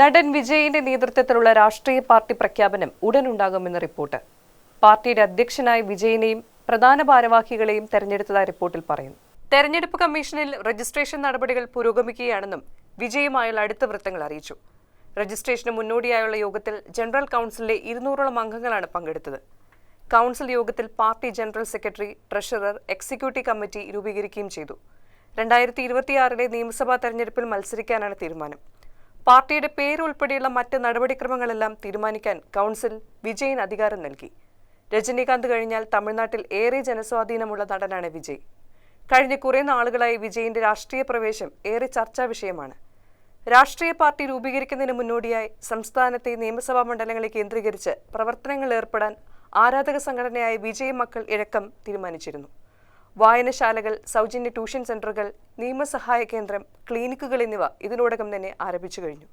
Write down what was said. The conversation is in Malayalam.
നടൻ വിജയിന്റെ നേതൃത്വത്തിലുള്ള രാഷ്ട്രീയ പാർട്ടി പ്രഖ്യാപനം ഉടനുണ്ടാകുമെന്ന് റിപ്പോർട്ട്. പാർട്ടിയുടെ അധ്യക്ഷനായ വിജയിനെയും പ്രധാന ഭാരവാഹികളെയും തെരഞ്ഞെടുത്തതായി റിപ്പോർട്ടിൽ പറയുന്നു. തെരഞ്ഞെടുപ്പ് കമ്മീഷനിൽ രജിസ്ട്രേഷൻ നടപടികൾ പുരോഗമിക്കുകയാണെന്നും വിജയുമായുള്ള അടുത്ത വൃത്തങ്ങൾ അറിയിച്ചു. രജിസ്ട്രേഷന് മുന്നോടിയായുള്ള യോഗത്തിൽ ജനറൽ കൗൺസിലിലെ ഇരുന്നൂറോളം അംഗങ്ങളാണ് പങ്കെടുത്തത്. കൗൺസിൽ യോഗത്തിൽ party general secretary treasurer executive committee രൂപീകരിക്കുകയും ചെയ്തു. രണ്ടായിരത്തി ഇരുപത്തിയാറിലെ നിയമസഭാ തെരഞ്ഞെടുപ്പിൽ മത്സരിക്കാനാണ് തീരുമാനം. പാർട്ടിയുടെ പേരുൾപ്പെടെയുള്ള മറ്റ് നടപടിക്രമങ്ങളെല്ലാം തീരുമാനിക്കാൻ കൗൺസിൽ വിജയൻ അധികാരം നൽകി. രജനീകാന്ത് കഴിഞ്ഞാൽ തമിഴ്നാട്ടിൽ ഏറെ ജനസ്വാധീനമുള്ള നടനാണ് വിജയ്. കഴിഞ്ഞ കുറേ നാളുകളായി വിജയിന്റെ രാഷ്ട്രീയ പ്രവേശം ഏറെ ചർച്ചാ വിഷയമാണ്. രാഷ്ട്രീയ പാർട്ടി രൂപീകരിക്കുന്നതിന് മുന്നോടിയായി സംസ്ഥാനത്തെ നിയമസഭാ മണ്ഡലങ്ങളെ കേന്ദ്രീകരിച്ച് പ്രവർത്തനങ്ങൾ ഏർപ്പെടാൻ ആരാധക സംഘടനയായ വിജയ് മക്കൾ ഇഴക്കം തീരുമാനിച്ചിരുന്നു. വായനശാലകൾ സൗജന്യ ട്യൂഷൻ സെന്ററുകൾ നിയമസഹായ കേന്ദ്രം ക്ലിനിക്കുകൾ എന്നിവ ഇതിനോടകം തന്നെ ആരംഭിച്ചു കഴിഞ്ഞു.